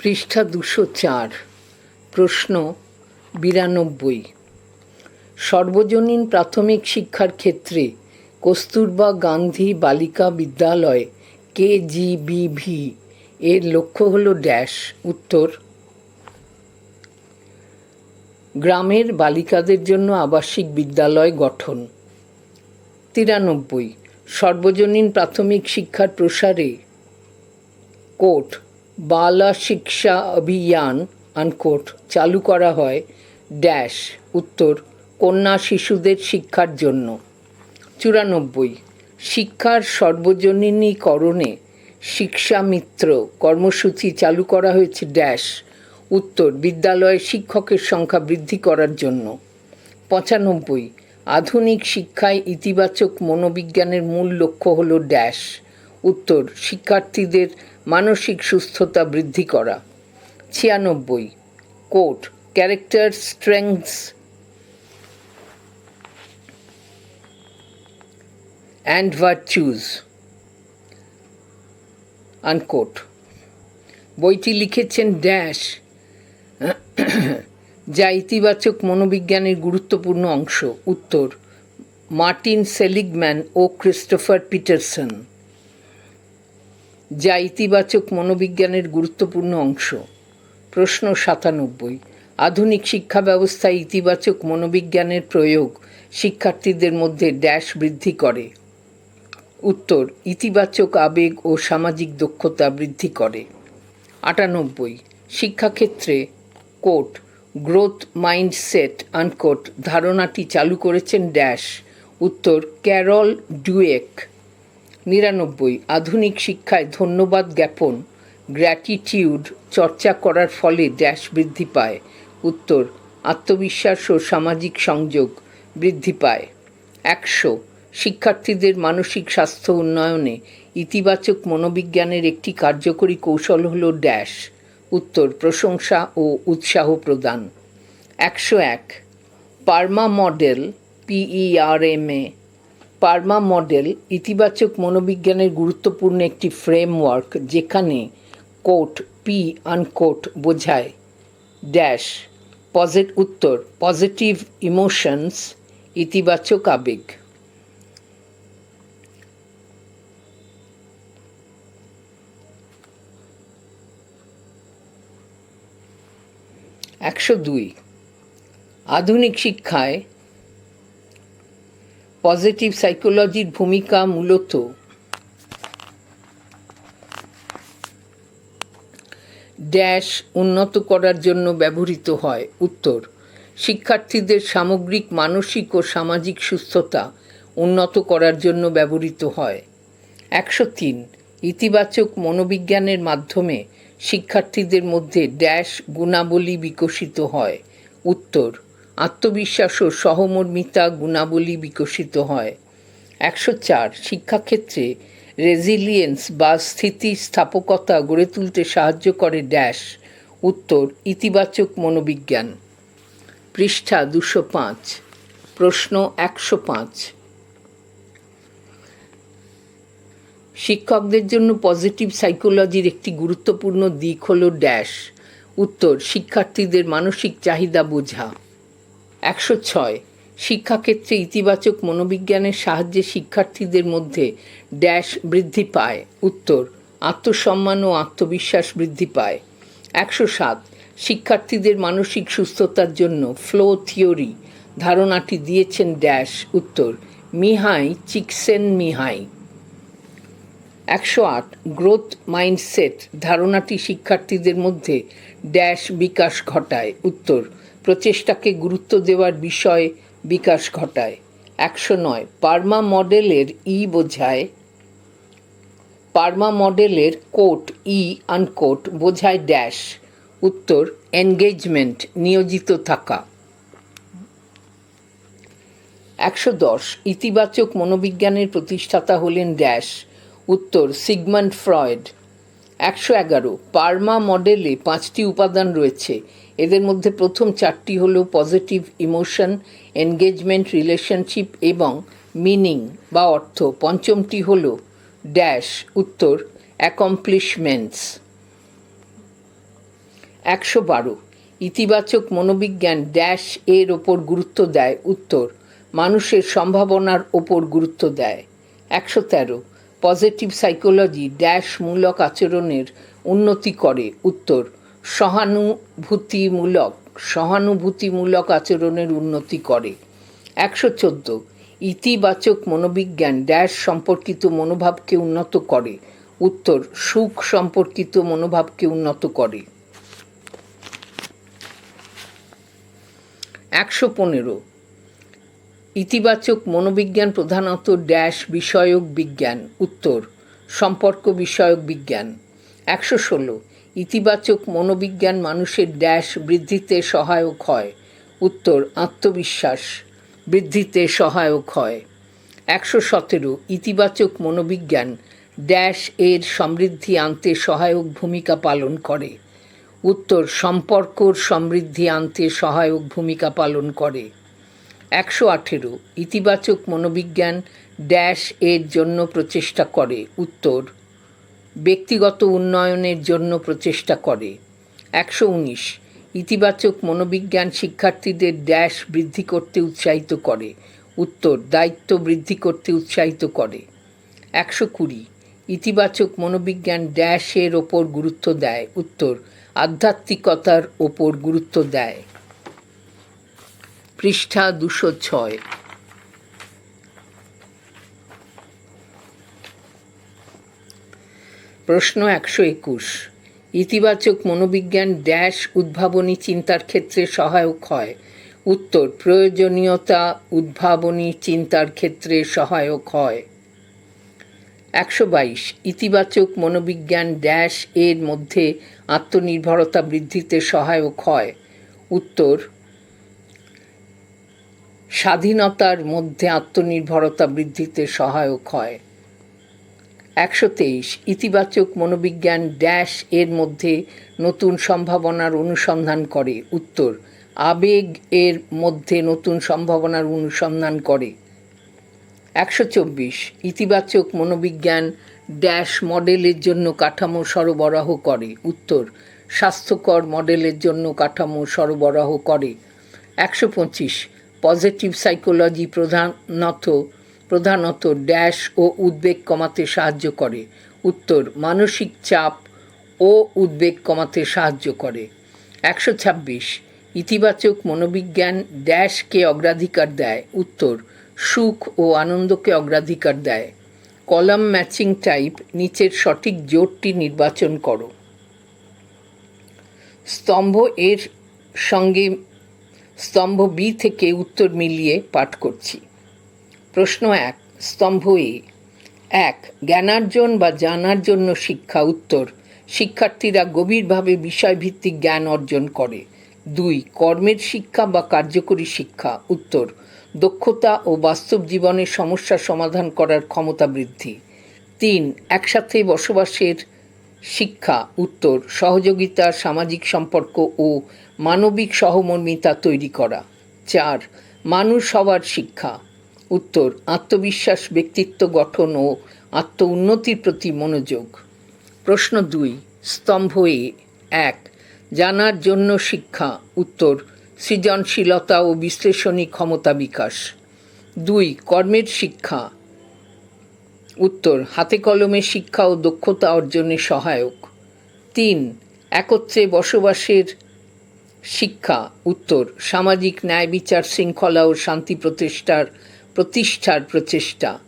পৃষ্ঠা দুশো চার, প্রশ্ন বিরানব্বই। সর্বজনীন প্রাথমিক শিক্ষার ক্ষেত্রে কস্তুরবা গান্ধী বালিকা বিদ্যালয় কেজিবিভি এর লক্ষ্য হল ড্যাশ। উত্তর, গ্রামের বালিকাদের জন্য আবাসিক বিদ্যালয় গঠন। তিরানব্বই, সর্বজনীন প্রাথমিক শিক্ষার প্রসারে কোট বালা শিক্ষা অভিযান আনকোট চালু করা হয় ড্যাশ উত্তর, কন্যা শিশুদের শিক্ষার জন্য। চুরানব্বই, শিক্ষার সর্বজনীনীকরণে শিক্ষামিত্র কর্মসূচি চালু করা হয়েছে ড্যাশ উত্তর, বিদ্যালয়ে শিক্ষকের সংখ্যা বৃদ্ধি করার জন্য। পঁচানব্বই, আধুনিক শিক্ষায় ইতিবাচক মনোবিজ্ঞানের মূল লক্ষ্য হল ড্যাশ উত্তর, শিক্ষার্থীদের মানসিক সুস্থতা বৃদ্ধি করা। ছিয়ানব্বই quote character strengths and virtues unquote বইটি লিখেছেন ড্যাশ, যা ইতিবাচক মনোবিজ্ঞানের গুরুত্বপূর্ণ অংশ। উত্তর, মার্টিন সেলিগম্যান ও ক্রিস্টোফার পিটারসন। যা ইতিবাচক মনোবিজ্ঞানের গুরুত্বপূর্ণ অংশ। প্রশ্ন সাতানব্বই। আধুনিক শিক্ষা ব্যবস্থায় ইতিবাচক মনোবিজ্ঞানের প্রয়োগ শিক্ষার্থীদের মধ্যে ড্যাশ বৃদ্ধি করে। উত্তর, ইতিবাচক আবেগ ও সামাজিক দক্ষতা বৃদ্ধি করে। আটানব্বই। শিক্ষাক্ষেত্রে কোট গ্রোথ মাইন্ডসেট আনকোট ধারণাটি চালু করেছেন ড্যাশ। উত্তর, ক্যারল ডুয়েক। নিরানব্বই, আধুনিক শিক্ষায় ধন্যবাদ জ্ঞাপন গ্র্যাটিটিউড চর্চা করার ফলে ড্যাশ বৃদ্ধি পায়, উত্তর, আত্মবিশ্বাস ও সামাজিক সংযোগ বৃদ্ধি পায়। একশো, শিক্ষার্থীদের মানসিক স্বাস্থ্য উন্নয়নে ইতিবাচক মনোবিজ্ঞানের একটি কার্যকরী কৌশল হল ড্যাশ উত্তর, প্রশংসা ও উৎসাহ প্রদান। একশো এক, PERMA model P E R M A PERMA model ইতিবাচক মনোবিজ্ঞানের গুরুত্বপূর্ণ একটি ফ্রেমওয়ার্ক যেখানে কোট পি আনকোট বোঝায় ড্যাশ পজিট উত্তর পজিটিভ ইমোশনস ইতিবাচক আবেগ। একশো দুই, আধুনিক শিক্ষায় পজিটিভ সাইকোলজির ভূমিকা মূলত? ড্যাশ উন্নত করার জন্য ব্যবহৃত হয়। উত্তর, শিক্ষার্থীদের সামগ্রিক, মানসিক ও সামাজিক সুস্থতা উন্নত করার জন্য ব্যবহৃত হয়। একশো তিন, ইতিবাচক মনোবিজ্ঞানের মাধ্যমে শিক্ষার্থীদের মধ্যে ড্যাশ গুণাবলী বিকশিত হয়। উত্তর আত্মবিশ্বাস ও সহমর্মিতা গুণাবলী বিকশিত হয়। একশো চার, শিক্ষাক্ষেত্রে রেজিলিয়েন্স বা স্থিতিস্থাপকতা গড়ে তুলতে সাহায্য করে ড্যাশ, উত্তর, ইতিবাচক মনোবিজ্ঞান। পৃষ্ঠা দুশো পাঁচ, প্রশ্ন একশো পাঁচ। শিক্ষকদের জন্য পজিটিভ সাইকোলজির একটি গুরুত্বপূর্ণ দিক হল ড্যাশ, উত্তর, শিক্ষার্থীদের মানসিক চাহিদা বোঝা। একশো ছয়। শিক্ষাক্ষেত্রে ইতিবাচক মনোবিজ্ঞানের সাহায্যে শিক্ষার্থীদের মধ্যে ড্যাশ বৃদ্ধি পায়। উত্তর, আত্মসম্মান ও আত্মবিশ্বাস বৃদ্ধি পায়। একশো সাত। শিক্ষার্থীদের মানসিক সুস্থতার জন্য ফ্লো থিওরি। ধারণাটি দিয়েছেন ড্যাশ। উত্তর, মিহাই চিকসেন মিহাই। একশো আট। Growth mindset. ধারণাটি শিক্ষার্থীদের মধ্যে ড্যাশ বিকাশ ঘটায়। উত্তর প্রচেষ্টাকে গুরুত্ব দেওয়ার বিষয়ে বিকাশ ঘটায়। একশো নয়, পার্মা মডেলের ই বোঝায়, পার্মা মডেলের কোট ই আনকোট বোঝায় ড্যাশ। উত্তর, এনগেজমেন্ট, নিয়োজিত থাকা। একশো দশ, ইতিবাচক মনোবিজ্ঞানের প্রতিষ্ঠাতা হলেন ড্যাশ। উত্তর, সিগমন্ড ফ্রয়েড। একশো এগারো, পার্মা মডেলে পাঁচটি উপাদান রয়েছে। এদের মধ্যে প্রথম চারটি হল পজিটিভ ইমোশন এনগেজমেন্ট রিলেশনশিপ এবং মিনিং বা অর্থ। পঞ্চমটি হল ড্যাশ উত্তর অ্যাকমপ্লিশমেন্টস একশো বারো। ইতিবাচক মনোবিজ্ঞান ড্যাশ এর ওপর গুরুত্ব দেয়, উত্তর, মানুষের সম্ভাবনার ওপর গুরুত্ব দেয়। একশো তেরো। পজিটিভ সাইকোলজি ড্যাশ মূলক আচরণের উন্নতি করে, উত্তর সহানুভূতিমূলক সহানুভূতিমূলক আচরণের উন্নতি করে। একশো চোদ্দ ইতিবাচক মনোবিজ্ঞান ড্যাশ সম্পর্কিত মনোভাবকে উন্নত করে। উত্তর, সুখ সম্পর্কিত মনোভাবকে উন্নত করে। একশো পনেরো ইতিবাচক মনোবিজ্ঞান প্রধানত ড্যাশ বিষয়ক বিজ্ঞান। উত্তর, সম্পর্ক বিষয়ক বিজ্ঞান। একশো ষোলো ইতিবাচক মনোবিজ্ঞান মানুষের ড্যাশ বৃদ্ধিতে সহায়ক হয়। উত্তর, আত্মবিশ্বাস বৃদ্ধিতে সহায়ক হয়। একশো সতেরো, ইতিবাচক মনোবিজ্ঞান ড্যাশ এর সমৃদ্ধি আনতে সহায়ক ভূমিকা পালন করে। উত্তর সম্পর্কর সমৃদ্ধি আনতে সহায়ক ভূমিকা পালন করে। একশো আঠেরো, ইতিবাচক মনোবিজ্ঞান ড্যাশ এর জন্য প্রচেষ্টা করে। উত্তর ব্যক্তিগত উন্নয়নের জন্য প্রচেষ্টা করে। একশো উনিশ, ইতিবাচক মনোবিজ্ঞান শিক্ষার্থীদের ড্যাশ বৃদ্ধি করতে উৎসাহিত করে। উত্তর, দায়িত্ব বৃদ্ধি করতে উৎসাহিত করে। একশো কুড়ি, ইতিবাচক মনোবিজ্ঞান ড্যাশের ওপর গুরুত্ব দেয়। উত্তর, আধ্যাত্মিকতার ওপর গুরুত্ব দেয়। পৃষ্ঠা দুশো ছয় প্রশ্ন একশো একুশ। ইতিবাচক মনোবিজ্ঞান ড্যাশ উদ্ভাবনী চিন্তার ক্ষেত্রে সহায়ক হয়। উত্তর, প্রয়োজনীয়তা উদ্ভাবনী চিন্তার ক্ষেত্রে সহায়ক হয়। একশো বাইশ, ইতিবাচক মনোবিজ্ঞান ড্যাশ এর মধ্যে আত্মনির্ভরতা বৃদ্ধিতে সহায়ক হয়। উত্তর, স্বাধীনতার মধ্যে আত্মনির্ভরতা বৃদ্ধিতে সহায়ক হয়। একশো তেইশ ইতিবাচক মনোবিজ্ঞান ড্যাশ এর মধ্যে নতুন সম্ভাবনার অনুসন্ধান করে। উত্তর, আবেগ এর মধ্যে নতুন সম্ভাবনার অনুসন্ধান করে। একশো চব্বিশ ইতিবাচক মনোবিজ্ঞান ড্যাশ মডেলের জন্য কাঠামো সরবরাহ করে। উত্তর, স্বাস্থ্যকর মডেলের জন্য কাঠামো সরবরাহ করে। একশো পঁচিশ পজিটিভ সাইকোলজি প্রধানত প্রধানত ড্যাশ ও উদ্বেগ কমাতে সাহায্য করে। উত্তর, মানসিক চাপ ও উদ্বেগ কমাতে সাহায্য করে। একশো ছাব্বিশ, ইতিবাচক মনোবিজ্ঞান ড্যাশকে অগ্রাধিকার দেয়। উত্তর, সুখ ও আনন্দকে অগ্রাধিকার দেয়। কলাম ম্যাচিং টাইপ, নিচের সঠিক জোটটি নির্বাচন করো। স্তম্ভ এর সঙ্গে, স্তম্ভ বি থেকে উত্তর মিলিয়ে পাঠ করছি। প্রশ্ন এক স্তম্ভ এ এক, জ্ঞানার্জন বা জানার জন্য শিক্ষা, উত্তর, শিক্ষার্থীরা গভীরভাবে বিষয়ভিত্তিক জ্ঞান অর্জন করে। দুই, কর্মের শিক্ষা বা কার্যকরী শিক্ষা, উত্তর, দক্ষতা ও বাস্তব জীবনের সমস্যা সমাধান করার ক্ষমতা বৃদ্ধি। তিন, একসাথে বসবাসের শিক্ষা, উত্তর, সহযোগিতা, সামাজিক সম্পর্ক ও মানবিক সহমর্মিতা তৈরি করা। চার, মানুষ হওয়ার শিক্ষা উত্তর, আত্মবিশ্বাস, ব্যক্তিত্ব গঠন ও আত্ম উন্নতির প্রতি মনোযোগ। প্রশ্ন দুই, স্তম্ভ এ, এক, জানার জন্য শিক্ষা। উত্তর, সৃজনশীলতা ও বিশ্লেষণী ক্ষমতা বিকাশ। দুই, কর্মের শিক্ষা। উত্তর, হাতে কলমে শিক্ষা ও দক্ষতা অর্জনে সহায়ক। তিন, একত্রে বসবাসের শিক্ষা। উত্তর, সামাজিক ন্যায় বিচার শৃঙ্খলা ও শান্তি প্রতিষ্ঠার প্রতিষ্ঠার প্রচেষ্টা।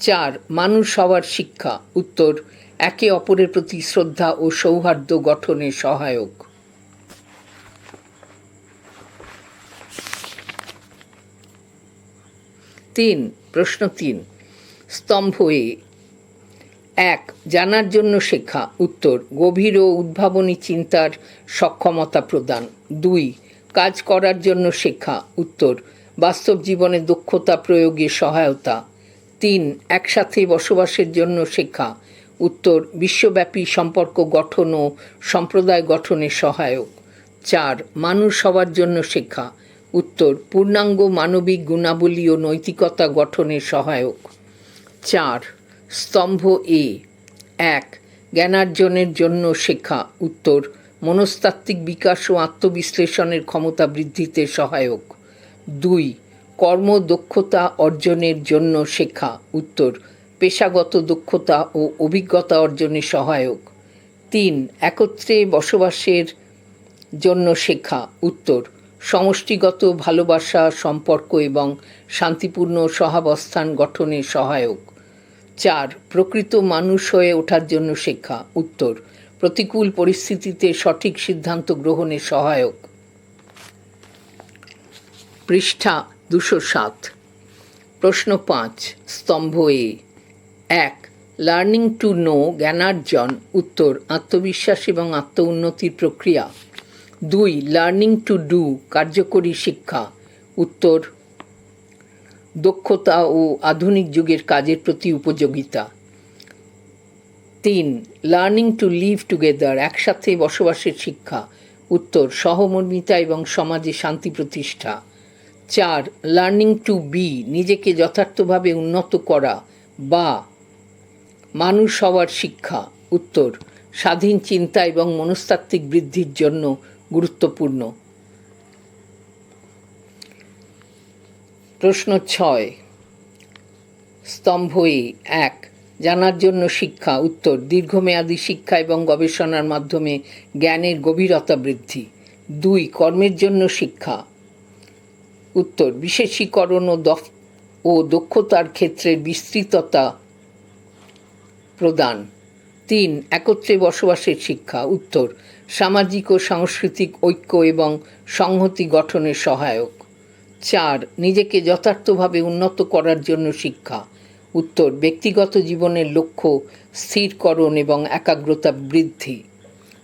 চার, মানুষ হওয়ার শিক্ষা। উত্তর, একে অপরের প্রতি শ্রদ্ধা ও সৌহার্দ্য গঠনে সহায়ক। তিন, প্রশ্ন তিন, স্তম্ভ এ। এক, জানার জন্য শেখা। উত্তর, গভীর ও উদ্ভাবনী চিন্তার সক্ষমতা প্রদান। দুই, কাজ করার জন্য শেখা। উত্তর বাস্তব জীবনে দক্ষতা, প্রয়োগে সহায়তা। তিন, একসাথে বসবাসের জন্য শেখা। উত্তর, বিশ্বব্যাপী সম্পর্ক গঠন ও সম্প্রদায় গঠনে সহায়ক। চার, মানুষ হওয়ার জন্য শেখা। উত্তর, পূর্ণাঙ্গ মানবিক গুণাবলী ও নৈতিকতা গঠনে সহায়ক। চার, স্তম্ভ এ। এক, জ্ঞানার্জনের জন্য শেখা। উত্তর, মনস্তাত্ত্বিক বিকাশ ও আত্মবিশ্লেষণের ক্ষমতা বৃদ্ধিতে সহায়ক। দুই, কর্মদক্ষতা অর্জনের জন্য শেখা। উত্তর, পেশাগত দক্ষতা ও অভিজ্ঞতা অর্জনে সহায়ক। তিন, একত্রে বসবাসের জন্য শেখা। উত্তর, সমষ্টিগত ভালোবাসা, সম্পর্ক এবং শান্তিপূর্ণ সহাবস্থান গঠনে সহায়ক। চার, প্রকৃত মানুষ হয়ে ওঠার জন্য শেখা। উত্তর, প্রতিকূল পরিস্থিতিতে সঠিক সিদ্ধান্ত গ্রহণে সহায়ক। পৃষ্ঠা দুশো সাত। প্রশ্ন পাঁচ, স্তম্ভ এ। এক লার্নিং টু নো জ্ঞানার্জন, উত্তর, আত্মবিশ্বাস এবং আত্ম উন্নতির প্রক্রিয়া। দুই লার্নিং টু ডু কার্যকরী শিক্ষা। উত্তর, দক্ষতা ও আধুনিক যুগের কাজের প্রতি উপযোগিতা। তিন লার্নিং টু লিভ টুগেদার একসাথে বসবাসের শিক্ষা। উত্তর, সহমর্মিতা এবং সমাজে শান্তি প্রতিষ্ঠা। চার লার্নিং টু বি নিজেকে যথার্থভাবে উন্নত করা বা মানুষ হওয়ার শিক্ষা, উত্তর, স্বাধীন চিন্তা এবং মনস্তাত্ত্বিক বৃদ্ধির জন্য গুরুত্বপূর্ণ। প্রশ্ন ছয়, স্তম্ভ এ, এক, জানার জন্য শিক্ষা, উত্তর, দীর্ঘমেয়াদী শিক্ষা এবং গবেষণার মাধ্যমে জ্ঞানের গভীরতা বৃদ্ধি। দুই, কর্মের জন্য শিক্ষা। উত্তর, বিশেষীকরণ ও দফ ও দক্ষতার ক্ষেত্রে বিস্তৃততা প্রদান। তিন, একত্রে বসবাসের শিক্ষা। উত্তর, সামাজিক ও সাংস্কৃতিক ঐক্য এবং সংহতি গঠনে সহায়ক। চার, নিজেকে যথার্থভাবে উন্নত করার জন্য শিক্ষা। উত্তর, ব্যক্তিগত জীবনের লক্ষ্য স্থিরকরণ এবং একাগ্রতা বৃদ্ধি।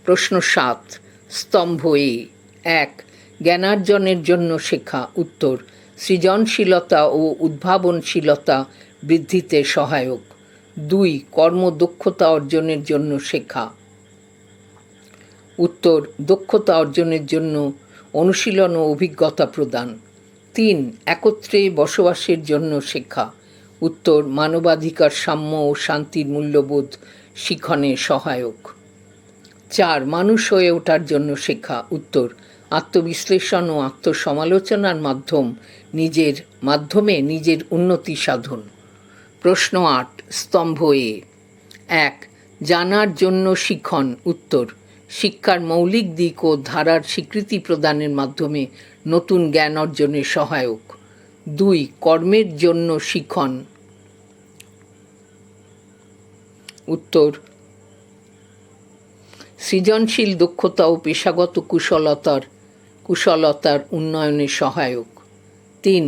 প্রশ্ন সাত, স্তম্ভ এ। এক জ্ঞানার্জনের জন্য শেখা উত্তর। সৃজনশীলতা ও উদ্ভাবনশীলতা বৃদ্ধিতে সহায়ক। দুই, কর্মদক্ষতা অর্জনের জন্য শেখা। উত্তর, দক্ষতা অর্জনের জন্য অনুশীলন ও অভিজ্ঞতা প্রদান। তিন, একত্রে বসবাসের জন্য শেখা। উত্তর, মানবাধিকার, সাম্য ও শান্তির মূল্যবোধ শিখনে সহায়ক। চার, মানুষ হয়ে ওঠার জন্য শেখা। উত্তর আত্মবিশ্লেষণ ও আত্মসমালোচনার মাধ্যম নিজের মাধ্যমে নিজের উন্নতি সাধন। প্রশ্ন আট, স্তম্ভ এ। এক, জানার জন্য শিখন। উত্তর, শিক্ষার মৌলিক দিক ও ধারার স্বীকৃতি প্রদানের মাধ্যমে নতুন জ্ঞান অর্জনে সহায়ক। দুই, কর্মের জন্য শিখন। উত্তর, সৃজনশীল দক্ষতা ও পেশাগত কুশলতার কুশলতার উন্নয়নে সহায়ক। তিন,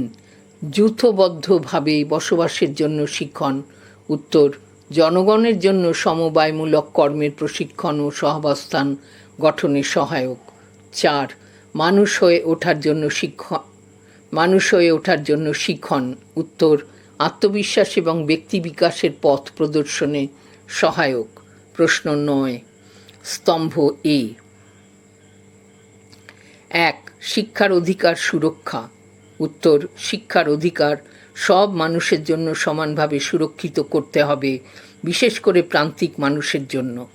যুথবদ্ধভাবে বসবাসের জন্য শিক্ষণ। উত্তর, জনগণের জন্য সমবায়মূলক কর্মের প্রশিক্ষণ ও সহাবস্থান গঠনে সহায়ক। চার, মানুষ হয়ে ওঠার জন্য শিক্ষণ মানুষ হয়ে ওঠার জন্য শিখন উত্তর, আত্মবিশ্বাস এবং ব্যক্তি বিকাশের পথ প্রদর্শনে সহায়ক। প্রশ্ন নয়, স্তম্ভ এ এক, শিক্ষার অধিকার সুরক্ষা। উত্তর, শিক্ষার অধিকার সব মানুষের জন্য সমানভাবে সুরক্ষিত করতে হবে, বিশেষ করে প্রান্তিক মানুষের জন্য।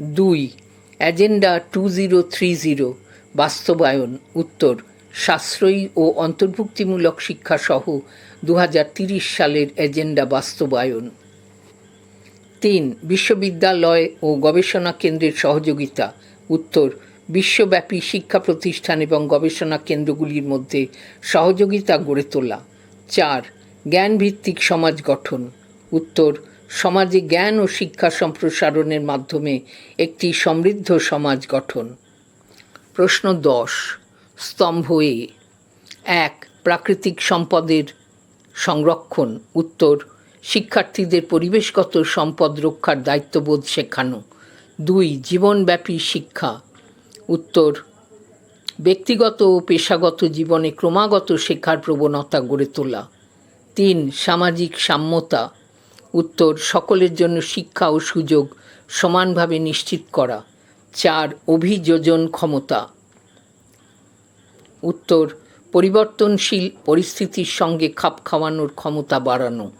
দুই, agenda two zero three zero, বাস্তবায়ন। উত্তর, সাশ্রয়ী ও অন্তর্ভুক্তিমূলক শিক্ষাসহ দু সালের এজেন্ডা বাস্তবায়ন। তিন, বিশ্ববিদ্যালয় ও গবেষণা কেন্দ্রের সহযোগিতা। উত্তর বিশ্বব্যাপী শিক্ষা প্রতিষ্ঠান এবং গবেষণা কেন্দ্রগুলির মধ্যে সহযোগিতা গড়ে তোলা। চার, জ্ঞানভিত্তিক সমাজ গঠন। উত্তর, সমাজে জ্ঞান ও শিক্ষা সম্প্রসারণের মাধ্যমে একটি সমৃদ্ধ সমাজ গঠন। প্রশ্ন দশ, স্তম্ভ এ। এক, প্রাকৃতিক সম্পদের সংরক্ষণ। উত্তর, শিক্ষার্থীদের পরিবেশগত সম্পদ রক্ষার দায়িত্ববোধ শেখানো। দুই, জীবনব্যাপী শিক্ষা। উত্তর। ব্যক্তিগত ও পেশাগত জীবনে ক্রমাগত শেখার প্রবণতা গড়ে তোলা। তিন, সামাজিক সাম্যতা। উত্তর, সকলের জন্য শিক্ষা ও সুযোগ সমানভাবে নিশ্চিত করা। চার, অভিযোজন ক্ষমতা। উত্তর, পরিবর্তনশীল পরিস্থিতির সঙ্গে খাপ খাওয়ানোর ক্ষমতা বাড়ানো।